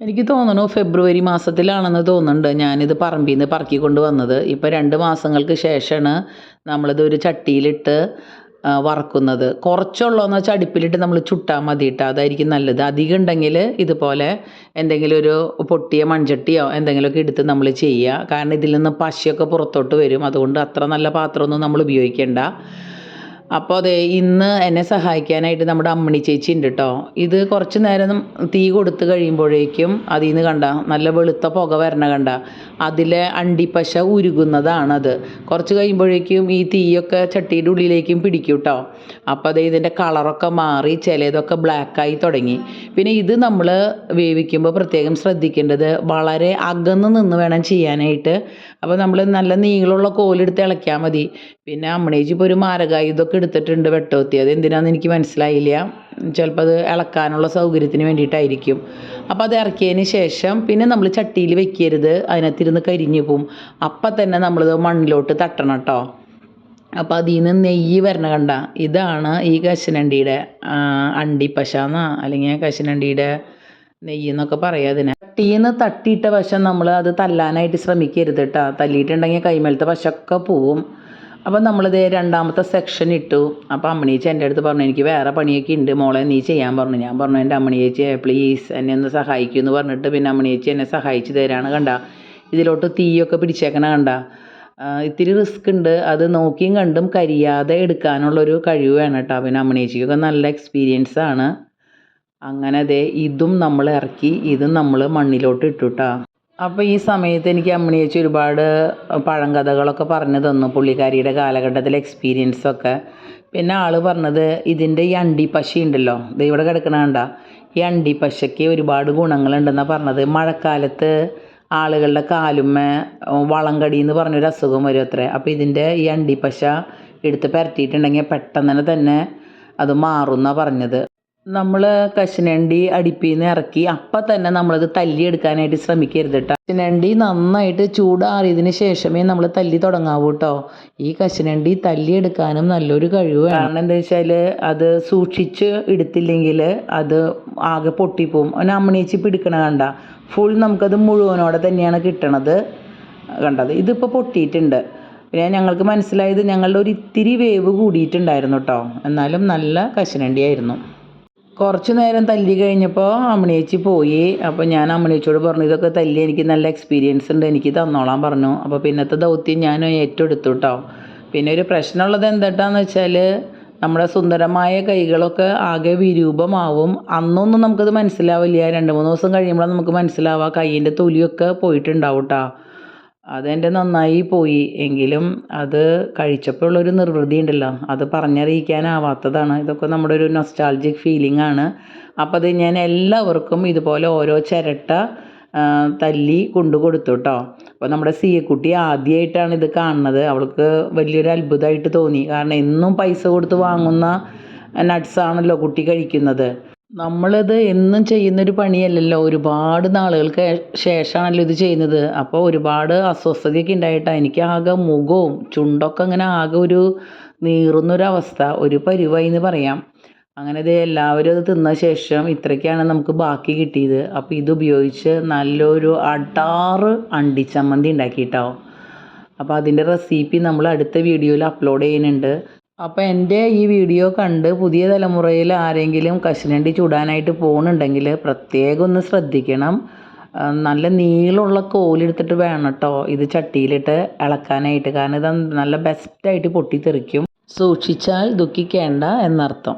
എനിക്ക് തോന്നുന്നു ഫെബ്രുവരി മാസത്തിലാണെന്ന് തോന്നുന്നുണ്ട്. ഞാനിത് പറമ്പിൽ നിന്ന് പറക്കിക്കൊണ്ട് വന്നത്. ഇപ്പോൾ രണ്ട് മാസങ്ങൾക്ക് ശേഷമാണ് നമ്മളിത് ഒരു ചട്ടിയിലിട്ട് വറക്കുന്നത്. കുറച്ചുള്ളതെന്ന് വെച്ചാൽ അടുപ്പിലിട്ട് നമ്മൾ ചുട്ടാൽ മതി കേട്ടോ അതായിരിക്കും നല്ലത്. അധികം ഉണ്ടെങ്കിൽ ഇതുപോലെ എന്തെങ്കിലും ഒരു പൊട്ടിയ മൺചട്ടിയോ എന്തെങ്കിലുമൊക്കെ എടുത്ത് നമ്മൾ ചെയ്യുക. കാരണം ഇതിൽ നിന്ന് പശയൊക്കെ പുറത്തോട്ട് വരും. അതുകൊണ്ട് അത്ര നല്ല പാത്രമൊന്നും നമ്മൾ ഉപയോഗിക്കേണ്ട. അപ്പോൾ അതെ ഇന്ന് എന്നെ സഹായിക്കാനായിട്ട് നമ്മുടെ അമ്മണി ചേച്ചി ഉണ്ട് കേട്ടോ ഇത് കുറച്ച് നേരം തീ കൊടുത്ത് കഴിയുമ്പോഴേക്കും അതിൽ നിന്ന് കണ്ട നല്ല വെളുത്ത പുക വരണ കണ്ട അതിലെ അണ്ടിപ്പശ ഉരുകുന്നതാണത്. കുറച്ച് കഴിയുമ്പോഴേക്കും ഈ തീയൊക്കെ ചട്ടിയുടെ ഉള്ളിലേക്കും പിടിക്കും കേട്ടോ അപ്പോൾ അതേ ഇതിന്റെ കളറൊക്കെ മാറി ചിലതൊക്കെ ബ്ലാക്കായി തുടങ്ങി. പിന്നെ ഇത് നമ്മൾ വേവിക്കുമ്പോൾ പ്രത്യേകം ശ്രദ്ധിക്കേണ്ടത് വളരെ അകന്ന് നിന്ന് വേണം ചെയ്യാനായിട്ട്. അപ്പോൾ നമ്മൾ നല്ല നീളമുള്ള കോലെടുത്ത് ഇളക്കിയാൽ മതി. പിന്നെ അമ്മണേച്ചി ഇപ്പോൾ ഒരു മാരകായുധമൊക്കെ എടുത്തിട്ടുണ്ട് വെട്ടോത്തി. അത് എന്തിനാണെന്ന് എനിക്ക് മനസ്സിലായില്ല. ചിലപ്പോൾ അത് ഇളക്കാനുള്ള സൗകര്യത്തിന് വേണ്ടിയിട്ടായിരിക്കും. അപ്പോൾ അത് ഇറക്കിയതിന് ശേഷം പിന്നെ നമ്മൾ ചട്ടിയിൽ വെക്കരുത്. അതിനകത്തിരുന്ന് കരിഞ്ഞു പോവും. അപ്പം തന്നെ നമ്മളത് മണ്ണിലോട്ട് തട്ടണം കേട്ടോ അപ്പോൾ അതിൽ നിന്ന് നെയ്യ് വരണ കണ്ട. ഇതാണ് ഈ കശനണ്ടിയുടെ അണ്ടിപ്പശ എന്നാ അല്ലെങ്കിൽ കശനണ്ടിയുടെ നെയ്യ് എന്നൊക്കെ പറയാം അതിനെ. ചട്ടിന്ന് തട്ടിയിട്ട വശം നമ്മൾ അത് തല്ലാനായിട്ട് ശ്രമിക്കരുത് കേട്ടോ തല്ലിയിട്ടുണ്ടെങ്കിൽ കൈമേലത്തെ വശമൊക്കെ പോവും. അപ്പം നമ്മളിത് രണ്ടാമത്തെ സെക്ഷൻ ഇട്ടു. അപ്പോൾ അമ്മണീച്ചി എന്റെ അടുത്ത് പറഞ്ഞു എനിക്ക് വേറെ പണിയൊക്കെ ഉണ്ട് മോളെ നീ ചെയ്യാൻ പറഞ്ഞു. ഞാൻ പറഞ്ഞു എന്റെ അമ്മണി ചേച്ചി പ്ലീസ് എന്നെ ഒന്ന് സഹായിക്കൂ എന്ന് പറഞ്ഞിട്ട് പിന്നെ അമ്മണി ചേച്ചി എന്നെ സഹായിച്ചു തരാണ് കണ്ട. ഇതിലോട്ട് തീയൊക്കെ പിടിച്ചേക്കണ കണ്ട. ഇത്തിരി റിസ്ക് ഉണ്ട് അത് നോക്കിയും കണ്ടും കരിയാതെ എടുക്കാനുള്ളൊരു കഴിവ് വേണം കേട്ടോ. പിന്നെ അമ്മണേച്ചിക്കൊക്കെ നല്ല എക്സ്പീരിയൻസ് ആണ്. അങ്ങനെ ദേ ഇതും നമ്മൾ ഇറക്കി ഇതും നമ്മൾ മണ്ണിലോട്ട് ഇട്ടു കേട്ടോ അപ്പോൾ ഈ സമയത്ത് എനിക്ക് അമ്മണി ചേച്ചി ഒരുപാട് പഴങ്കഥകളൊക്കെ പറഞ്ഞു തന്നു. പുള്ളിക്കാരിയുടെ കാലഘട്ടത്തിലെ എക്സ്പീരിയൻസൊക്കെ പിന്നെ ആൾ പറഞ്ഞത് ഇതിന്റെ ഈ അണ്ടിപ്പശ ഉണ്ടല്ലോ ഇവിടെ കിടക്കണ കണ്ട ഈ അണ്ടിപ്പശയ്ക്ക് ഒരുപാട് ഗുണങ്ങളുണ്ടെന്നാണ് പറഞ്ഞത്. മഴക്കാലത്ത് ആളുകളുടെ കാലുമ്മ വളങ്കടി എന്ന് പറഞ്ഞൊരു അസുഖം വരും അത്രേ. അപ്പോൾ ഇതിന്റെ ഈ അണ്ടിപ്പശ എടുത്ത് പരത്തിയിട്ടുണ്ടെങ്കിൽ പെട്ടെന്ന് തന്നെ അത് മാറും എന്നാണ് പറഞ്ഞത്. നമ്മൾ കശുനണ്ടി അടുപ്പിൽ നിന്ന് ഇറക്കി അപ്പം തന്നെ നമ്മളത് തല്ലിയെടുക്കാനായിട്ട് ശ്രമിക്കരുത് കേട്ടോ കശുനണ്ടി നന്നായിട്ട് ചൂടാറിയതിന് ശേഷമേ നമ്മൾ തല്ലി തുടങ്ങാവൂ കേട്ടോ ഈ കശുനണ്ടി തല്ലിയെടുക്കാനും നല്ലൊരു കഴിവ് കാരണം എന്താ വെച്ചാൽ അത് സൂക്ഷിച്ച് എടുത്തില്ലെങ്കിൽ അത് ആകെ പൊട്ടിപ്പോവും. അവൻ അമ്മണിയേച്ചി പിടിക്കണ കണ്ട. ഫുൾ നമുക്കത് മുഴുവനോടെ തന്നെയാണ് കിട്ടണത് കണ്ടത്. ഇതിപ്പോൾ പൊട്ടിയിട്ടുണ്ട്. പിന്നെ ഞങ്ങൾക്ക് മനസ്സിലായത് ഞങ്ങളുടെ ഒരു ഇത്തിരി വേവ് കൂടിയിട്ടുണ്ടായിരുന്നു കേട്ടോ എന്നാലും നല്ല കശുനണ്ടിയായിരുന്നു കുറച്ച് നേരം തല്ലി കഴിഞ്ഞപ്പോൾ അമ്മണിയേച്ചി പോയി. അപ്പോൾ ഞാൻ അമ്മണിയേച്ചിയോട് പറഞ്ഞു ഇതൊക്കെ തല്ലി എനിക്ക് നല്ല എക്സ്പീരിയൻസ് ഉണ്ട്. എനിക്ക് തന്നോളാൻ പറഞ്ഞു. അപ്പോൾ പിന്നത്തെ ദൗത്യം ഞാൻ ഏറ്റെടുത്തു കേട്ടോ പിന്നെ ഒരു പ്രശ്നമുള്ളത് എന്തെട്ടാന്ന് വെച്ചാൽ നമ്മുടെ സുന്ദരമായ കൈകളൊക്കെ ആകെ വിരൂപമാവും. അന്നൊന്നും നമുക്കത് മനസ്സിലാവില്ല. രണ്ട് മൂന്ന് ദിവസം കഴിയുമ്പോഴാണ് നമുക്ക് മനസ്സിലാവുക കൈയിന്റെ തൊലിയൊക്കെ പോയിട്ടുണ്ടാവും കേട്ടോ അതെന്റെ നന്നായി പോയി. എങ്കിലും അത് കഴിച്ചപ്പോഴുള്ളൊരു നിർവൃതി ഉണ്ടല്ലോ അത് പറഞ്ഞറിയിക്കാനാവാത്തതാണ്. ഇതൊക്കെ നമ്മുടെ ഒരു നൊസ്റ്റാൾജിക് ഫീലിംഗ് ആണ്. അപ്പോൾ അത് ഞാൻ എല്ലാവർക്കും ഇതുപോലെ ഓരോ ചിരട്ട തല്ലി കൊണ്ടു കൊടുത്തു കേട്ടോ അപ്പോൾ നമ്മുടെ സിയക്കുട്ടി ആദ്യമായിട്ടാണ് ഇത് കാണുന്നത്. അവൾക്ക് വലിയൊരു അത്ഭുതമായിട്ട് തോന്നി. കാരണം എന്നും പൈസ കൊടുത്ത് വാങ്ങുന്ന നട്ട്സ് ആണല്ലോ കുട്ടി കഴിക്കുന്നത്. നമ്മളിത് എന്നും ചെയ്യുന്നൊരു പണിയല്ലല്ലോ. ഒരുപാട് നാളുകൾക്ക് ശേഷമാണല്ലോ ഇത് ചെയ്യുന്നത്. അപ്പോൾ ഒരുപാട് അസ്വസ്ഥതയൊക്കെ ഉണ്ടായിട്ടാണ് എനിക്ക് ആകെ മുഖവും ചുണ്ടൊക്കെ അങ്ങനെ ആകെ ഒരു നീറുന്നൊരവസ്ഥ ഒരു പരിവായി എന്ന് പറയാം. അങ്ങനെ ഇത് എല്ലാവരും അത് തിന്ന ശേഷം ഇത്രയ്ക്കാണ് നമുക്ക് ബാക്കി കിട്ടിയത്. അപ്പോൾ ഇത് ഉപയോഗിച്ച് നല്ലൊരു അടാറ് അണ്ടിച്ചമ്മന്തി ഉണ്ടാക്കിയിട്ടാവും അപ്പോൾ അതിന്റെ റെസിപ്പി നമ്മൾ അടുത്ത വീഡിയോയിൽ അപ്ലോഡ് ചെയ്യുന്നുണ്ട്. അപ്പോൾ എന്റെ ഈ വീഡിയോ കണ്ട് പുതിയ തലമുറയിൽ ആരെങ്കിലും കശുനണ്ടി ചൂടാനായിട്ട് പോകുന്നുണ്ടെങ്കിൽ പ്രത്യേകം ഒന്ന് ശ്രദ്ധിക്കണം. നല്ല നീളമുള്ള കോലെടുത്തിട്ട് വേണം കേട്ടോ ഇത് ചട്ടിയിലിട്ട് ഇളക്കാനായിട്ട്. കാരണം ഇത് നല്ല ബെസ്റ്റായിട്ട് പൊട്ടിത്തെറിക്കും. സൂക്ഷിച്ചാൽ ദുഃഖിക്കേണ്ട എന്നർത്ഥം.